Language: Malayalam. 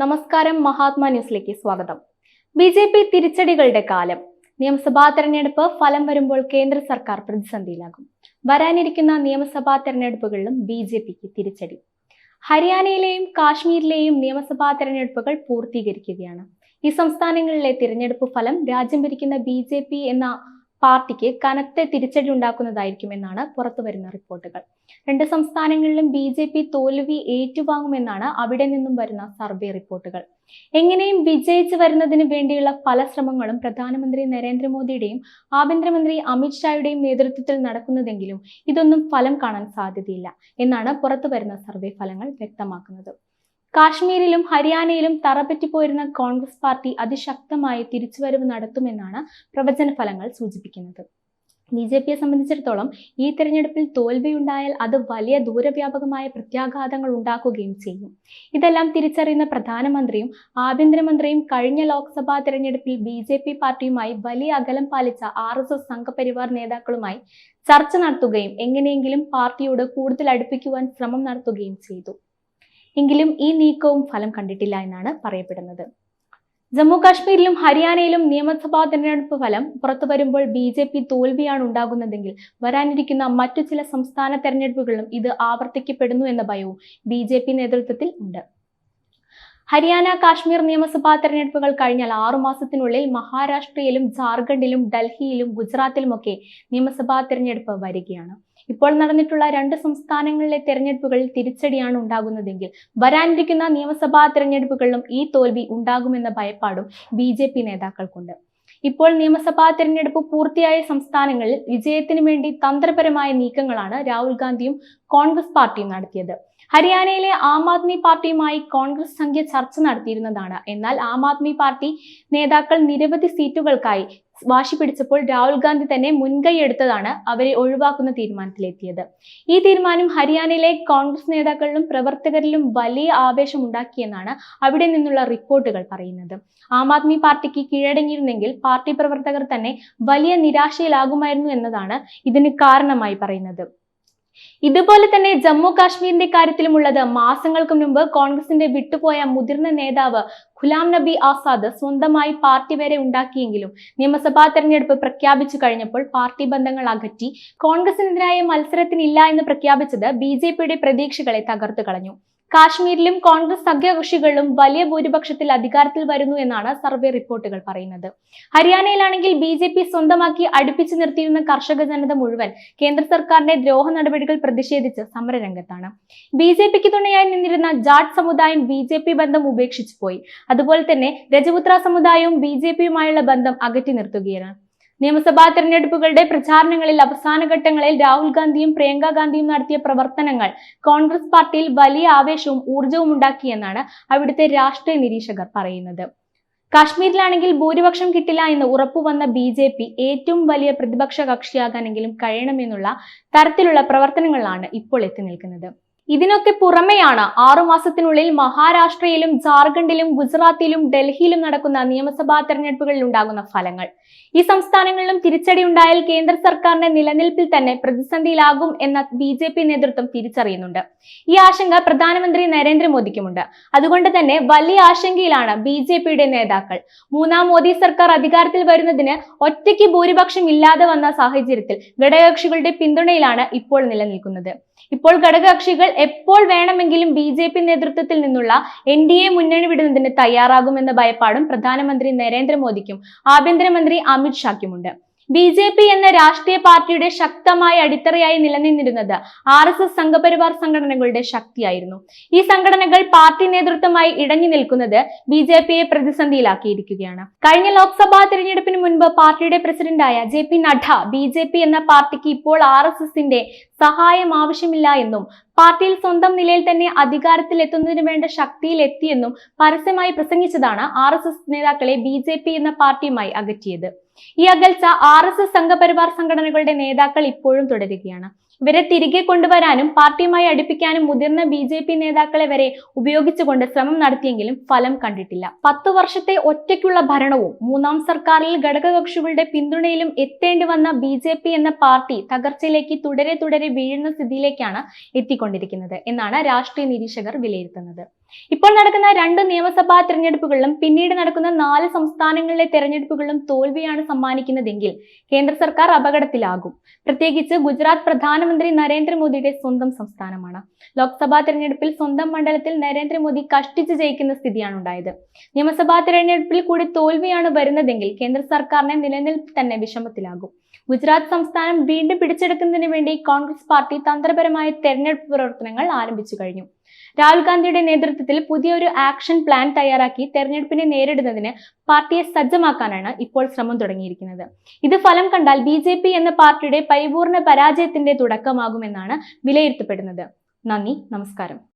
നമസ്കാരം മഹാത്മാ ന്യൂസിലേക്ക് സ്വാഗതം. ബി ജെ പി തിരിച്ചടികളുടെ കാലം. നിയമസഭാ തെരഞ്ഞെടുപ്പ് ഫലം വരുമ്പോൾ കേന്ദ്ര സർക്കാർ പ്രതിസന്ധിയിലാകും. വരാനിരിക്കുന്ന നിയമസഭാ തെരഞ്ഞെടുപ്പുകളിലും ബി ജെ പിക്ക് തിരിച്ചടി. ഹരിയാനയിലെയും കാശ്മീരിലെയും നിയമസഭാ തെരഞ്ഞെടുപ്പുകൾ പൂർത്തീകരിക്കുകയാണ്. ഈ സംസ്ഥാനങ്ങളിലെ തിരഞ്ഞെടുപ്പ് ഫലം രാജ്യം ഭരിക്കുന്ന ബി എന്ന പാർട്ടിക്ക് കനത്ത തിരിച്ചടി ഉണ്ടാക്കുന്നതായിരിക്കുമെന്നാണ് പുറത്തുവരുന്ന റിപ്പോർട്ടുകൾ. രണ്ട് സംസ്ഥാനങ്ങളിലും ബി ജെ പി തോൽവി ഏറ്റുവാങ്ങുമെന്നാണ് അവിടെ നിന്നും വരുന്ന സർവേ റിപ്പോർട്ടുകൾ. എങ്ങനെയും വിജയിച്ചു വരുന്നതിന് വേണ്ടിയുള്ള പല ശ്രമങ്ങളും പ്രധാനമന്ത്രി നരേന്ദ്രമോദിയുടെയും ആഭ്യന്തരമന്ത്രി അമിത്ഷായുടെയും നേതൃത്വത്തിൽ നടക്കുന്നതെങ്കിലും ഇതൊന്നും ഫലം കാണാൻ സാധ്യതയില്ല എന്നാണ് പുറത്തുവരുന്ന സർവേ ഫലങ്ങൾ വ്യക്തമാക്കുന്നത്. കാശ്മീരിലും ഹരിയാനയിലും തറപറ്റിപ്പോയിരുന്ന കോൺഗ്രസ് പാർട്ടി അതിശക്തമായ തിരിച്ചുവരവ് നടത്തുമെന്നാണ് പ്രവചന ഫലങ്ങൾ സൂചിപ്പിക്കുന്നത്. ബി ജെ പിയെ സംബന്ധിച്ചിടത്തോളം ഈ തെരഞ്ഞെടുപ്പിൽ തോൽവിയുണ്ടായാൽ അത് വലിയ ദൂരവ്യാപകമായ പ്രത്യാഘാതങ്ങൾ ഉണ്ടാക്കുകയും ചെയ്യും. ഇതെല്ലാം തിരിച്ചറിയുന്ന പ്രധാനമന്ത്രിയും ആഭ്യന്തരമന്ത്രിയും കഴിഞ്ഞ ലോക്സഭാ തെരഞ്ഞെടുപ്പിൽ ബി ജെ പി പാർട്ടിയുമായി വലിയ അകലം പാലിച്ച ആർ എസ് എസ് സംഘപരിവാർ നേതാക്കളുമായി ചർച്ച നടത്തുകയും എങ്ങനെയെങ്കിലും പാർട്ടിയോട് കൂടുതൽ അടുപ്പിക്കുവാൻ ശ്രമം നടത്തുകയും ചെയ്തു. എങ്കിലും ഈ നീക്കവും ഫലം കണ്ടിട്ടില്ല എന്നാണ് പറയപ്പെടുന്നത്. ജമ്മു കാശ്മീരിലും ഹരിയാനയിലും നിയമസഭാ തെരഞ്ഞെടുപ്പ് ഫലം പുറത്തു വരുമ്പോൾ ബി ജെ പി തോൽവിയാണ് ഉണ്ടാകുന്നതെങ്കിൽ വരാനിരിക്കുന്ന മറ്റു ചില സംസ്ഥാന തെരഞ്ഞെടുപ്പുകളിലും ഇത് ആവർത്തിക്കപ്പെടുന്നു എന്ന ഭയവും ബി ജെ പി നേതൃത്വത്തിൽ ഉണ്ട്. ഹരിയാന കാശ്മീർ നിയമസഭാ തെരഞ്ഞെടുപ്പുകൾ കഴിഞ്ഞാൽ ആറു മാസത്തിനുള്ളിൽ മഹാരാഷ്ട്രയിലും ജാർഖണ്ഡിലും ഡൽഹിയിലും ഗുജറാത്തിലുമൊക്കെ നിയമസഭാ തെരഞ്ഞെടുപ്പ് വരികയാണ്. ഇപ്പോൾ നടന്നിട്ടുള്ള രണ്ട് സംസ്ഥാനങ്ങളിലെ തെരഞ്ഞെടുപ്പുകളിൽ തിരിച്ചടിയാണ് ഉണ്ടാകുന്നതെങ്കിൽ വരാനിരിക്കുന്ന നിയമസഭാ തെരഞ്ഞെടുപ്പുകളിലും ഈ തോൽവി ഉണ്ടാകുമെന്ന ഭയപ്പാടും ബി ജെ പി നേതാക്കൾക്കുണ്ട്. ഇപ്പോൾ നിയമസഭാ തെരഞ്ഞെടുപ്പ് പൂർത്തിയായ സംസ്ഥാനങ്ങളിൽ വിജയത്തിനു വേണ്ടി തന്ത്രപരമായ നീക്കങ്ങളാണ് രാഹുൽ ഗാന്ധിയും കോൺഗ്രസ് പാർട്ടിയും നടത്തിയത്. ഹരിയാനയിലെ ആം ആദ്മി പാർട്ടിയുമായി കോൺഗ്രസ് സംഖ്യ ചർച്ച നടത്തിയിരുന്നതാണ്. എന്നാൽ ആം ആദ്മി പാർട്ടി നേതാക്കൾ നിരവധി സീറ്റുകൾക്കായി വാശി പിടിച്ചപ്പോൾ രാഹുൽ ഗാന്ധി തന്നെ മുൻകൈ എടുത്തതാണ് അവരെ ഒഴിവാക്കുന്ന തീരുമാനത്തിലെത്തിയത്. ഈ തീരുമാനം ഹരിയാനയിലെ കോൺഗ്രസ് നേതാക്കളിലും പ്രവർത്തകരിലും വലിയ ആവേശം ഉണ്ടാക്കിയെന്നാണ് അവിടെ നിന്നുള്ള റിപ്പോർട്ടുകൾ പറയുന്നത്. ആം ആദ്മി പാർട്ടിക്ക് കീഴടങ്ങിയിരുന്നെങ്കിൽ പാർട്ടി പ്രവർത്തകർ തന്നെ വലിയ നിരാശയിലാകുമായിരുന്നു എന്നതാണ് ഇതിന് കാരണമായി പറയുന്നത്. ഇതുപോലെ തന്നെ ജമ്മു കാശ്മീരിന്റെ കാര്യത്തിലുമുള്ളത് മാസങ്ങൾക്ക് മുമ്പ് കോൺഗ്രസിന്റെ വിട്ടുപോയ മുതിർന്ന നേതാവ് ഖുലാം നബി ആസാദ് സ്വന്തമായി പാർട്ടി വരെ ഉണ്ടാക്കിയെങ്കിലും നിയമസഭാ തെരഞ്ഞെടുപ്പ് പ്രഖ്യാപിച്ചു കഴിഞ്ഞപ്പോൾ പാർട്ടി ബന്ധങ്ങൾ അകറ്റി കോൺഗ്രസിനെതിരായ മത്സരത്തിനില്ല എന്ന് പ്രഖ്യാപിച്ചത് ബി പ്രതീക്ഷകളെ തകർത്തു കളഞ്ഞു. കാശ്മീരിലും കോൺഗ്രസ് സഖ്യകക്ഷികളും വലിയ ഭൂരിപക്ഷത്തിൽ അധികാരത്തിൽ വരുന്നു എന്നാണ് സർവേ റിപ്പോർട്ടുകൾ പറയുന്നത്. ഹരിയാനയിലാണെങ്കിൽ ബി ജെ പി സ്വന്തമാക്കി അടുപ്പിച്ചു നിർത്തിയിരുന്ന കർഷക ജനത മുഴുവൻ കേന്ദ്ര സർക്കാരിന്റെ ദ്രോഹ നടപടികൾ പ്രതിഷേധിച്ച് സമരരംഗത്താണ്. ബി ജെ പിക്ക് തുണയായി നിന്നിരുന്ന ജാട്ട് സമുദായം ബി ജെ പി ബന്ധം ഉപേക്ഷിച്ചു പോയി. അതുപോലെ തന്നെ രജപുത്ര സമുദായവും ബി ജെ പിയുമായുള്ള ബന്ധം അകറ്റി നിർത്തുകയാണ്. നിയമസഭാ തെരഞ്ഞെടുപ്പുകളുടെ പ്രചാരണങ്ങളിൽ അവസാന ഘട്ടങ്ങളിൽ രാഹുൽ ഗാന്ധിയും പ്രിയങ്ക ഗാന്ധിയും നടത്തിയ പ്രവർത്തനങ്ങൾ കോൺഗ്രസ് പാർട്ടിയിൽ വലിയ ആവേശവും ഊർജവും ഉണ്ടാക്കിയെന്നാണ് അവിടുത്തെ രാഷ്ട്രീയ നിരീക്ഷകർ പറയുന്നത്. കാശ്മീരിലാണെങ്കിൽ ഭൂരിപക്ഷം കിട്ടില്ല എന്ന് ഉറപ്പുവന്ന ബി ജെ പി ഏറ്റവും വലിയ പ്രതിപക്ഷ കക്ഷിയാകാനെങ്കിലും കഴിയണമെന്നുള്ള തരത്തിലുള്ള പ്രവർത്തനങ്ങളിലാണ് ഇപ്പോൾ എത്തി നിൽക്കുന്നത്. ഇതിനൊക്കെ പുറമെയാണ് ആറു മാസത്തിനുള്ളിൽ മഹാരാഷ്ട്രയിലും ജാർഖണ്ഡിലും ഗുജറാത്തിലും ഡൽഹിയിലും നടക്കുന്ന നിയമസഭാ തെരഞ്ഞെടുപ്പുകളിൽ ഉണ്ടാകുന്ന ഫലങ്ങൾ. ഈ സംസ്ഥാനങ്ങളിലും തിരിച്ചടി ഉണ്ടായാൽ കേന്ദ്ര സർക്കാരിന്റെ നിലനിൽപ്പിൽ തന്നെ പ്രതിസന്ധിയിലാകും എന്ന ബി ജെ പി നേതൃത്വം തിരിച്ചറിയുന്നുണ്ട്. ഈ ആശങ്ക പ്രധാനമന്ത്രി നരേന്ദ്രമോദിക്കുമുണ്ട്. അതുകൊണ്ട് തന്നെ വലിയ ആശങ്കയിലാണ് ബി ജെ പിയുടെ നേതാക്കൾ. മൂന്നാം മോദി സർക്കാർ അധികാരത്തിൽ വരുന്നതിന് ഒറ്റയ്ക്ക് ഭൂരിപക്ഷം ഇല്ലാതെ വന്ന സാഹചര്യത്തിൽ ഘടകകക്ഷികളുടെ പിന്തുണയിലാണ് ഇപ്പോൾ നിലനിൽക്കുന്നത്. ഇപ്പോൾ ഘടകകക്ഷികൾ എപ്പോൾ വേണമെങ്കിലും ബി ജെ പി നേതൃത്വത്തിൽ നിന്നുള്ള എൻ ഡി എ മുന്നണി വിടുന്നതിന് തയ്യാറാകുമെന്ന ഭയപ്പാടും പ്രധാനമന്ത്രി നരേന്ദ്രമോദിക്കും ആഭ്യന്തരമന്ത്രി അമിത് ഷാക്കുമുണ്ട് ബി ജെ പി എന്ന രാഷ്ട്രീയ പാർട്ടിയുടെ ശക്തമായ അടിത്തറയായി നിലനിന്നിരുന്നത് ആർ എസ് എസ് സംഘപരിവാർ സംഘടനകളുടെ ശക്തിയായിരുന്നു. ഈ സംഘടനകൾ പാർട്ടി നേതൃത്വമായി ഇടഞ്ഞു നിൽക്കുന്നത് ബി ജെ പിയെ പ്രതിസന്ധിയിലാക്കിയിരിക്കുകയാണ്. കഴിഞ്ഞ ലോക്സഭാ തിരഞ്ഞെടുപ്പിന് മുൻപ് പാർട്ടിയുടെ പ്രസിഡന്റായ J P Nadda B J P എന്ന പാർട്ടിക്ക് ഇപ്പോൾ ആർ എസ് എസിന്റെ സഹായം ആവശ്യമില്ല എന്നും പാർട്ടിയിൽ സ്വന്തം നിലയിൽ തന്നെ അധികാരത്തിൽ എത്തുന്നതിന് വേണ്ട ശക്തിയിൽ എത്തിയെന്നും പരസ്യമായി പ്രസംഗിച്ചതാണ് ആർ എസ് എസ് നേതാക്കളെ ബി ജെ പി എന്ന പാർട്ടിയുമായി അകറ്റിയത്. ഈ അകൽച്ച ആർ എസ് എസ് സംഘപരിവാർ സംഘടനകളുടെ നേതാക്കൾ ഇപ്പോഴും തുടരുകയാണ്. ഇവരെ തിരികെ കൊണ്ടുവരാനും പാർട്ടിയുമായി അടുപ്പിക്കാനും മുതിർന്ന ബി ജെ പി നേതാക്കളെ വരെ ഉപയോഗിച്ചുകൊണ്ട് ശ്രമം നടത്തിയെങ്കിലും ഫലം കണ്ടിട്ടില്ല. പത്തു വർഷത്തെ ഒറ്റയ്ക്കുള്ള ഭരണവും മൂന്നാം സർക്കാരിൽ ഘടകകക്ഷികളുടെ പിന്തുണയിലും എത്തേണ്ടി വന്ന ബി ജെ പി എന്ന പാർട്ടി തകർച്ചയിലേക്ക് തുടരെ തുടരെ വീഴുന്ന സ്ഥിതിയിലേക്കാണ് എത്തിക്കൊണ്ടിരിക്കുന്നത് എന്നാണ് രാഷ്ട്രീയ നിരീക്ഷകർ വിലയിരുത്തുന്നത്. ഇപ്പോൾ നടക്കുന്ന രണ്ട് നിയമസഭാ തെരഞ്ഞെടുപ്പുകളിലും പിന്നീട് നടക്കുന്ന നാല് സംസ്ഥാനങ്ങളിലെ തെരഞ്ഞെടുപ്പുകളിലും തോൽവിയാണ് സമ്മാനിക്കുന്നതെങ്കിൽ കേന്ദ്ര സർക്കാർ അപകടത്തിലാകും. പ്രത്യേകിച്ച് ഗുജറാത്ത് പ്രധാനമന്ത്രി നരേന്ദ്രമോദിയുടെ സ്വന്തം സംസ്ഥാനമാണ്. ലോക്സഭാ തെരഞ്ഞെടുപ്പിൽ സ്വന്തം മണ്ഡലത്തിൽ നരേന്ദ്രമോദി കഷ്ടിച്ച് ജയിക്കുന്ന സ്ഥിതിയാണ് ഉണ്ടായത്. നിയമസഭാ തെരഞ്ഞെടുപ്പിൽ കൂടി തോൽവിയാണ് വരുന്നതെങ്കിൽ കേന്ദ്ര സർക്കാരിനെ നിലനിൽപ്പ് തന്നെ വിഷമത്തിലാകും. ഗുജറാത്ത് സംസ്ഥാനം വീണ്ടും പിടിച്ചെടുക്കുന്നതിന് വേണ്ടി കോൺഗ്രസ് പാർട്ടി തന്ത്രപരമായ തെരഞ്ഞെടുപ്പ് പ്രവർത്തനങ്ങൾ ആരംഭിച്ചു കഴിഞ്ഞു. രാഹുൽ ഗാന്ധിയുടെ നേതൃത്വത്തിൽ പുതിയൊരു ആക്ഷൻ പ്ലാൻ തയ്യാറാക്കി തെരഞ്ഞെടുപ്പിനെ നേരിടുന്നതിന് പാർട്ടിയെ സജ്ജമാക്കാനാണ് ഇപ്പോൾ ശ്രമം തുടങ്ങിയിരിക്കുന്നത്. ഇത് ഫലം കണ്ടാൽ ബി എന്ന പാർട്ടിയുടെ പരിപൂർണ പരാജയത്തിന്റെ തുടക്കമാകുമെന്നാണ് വിലയിരുത്തപ്പെടുന്നത്. നന്ദി നമസ്കാരം.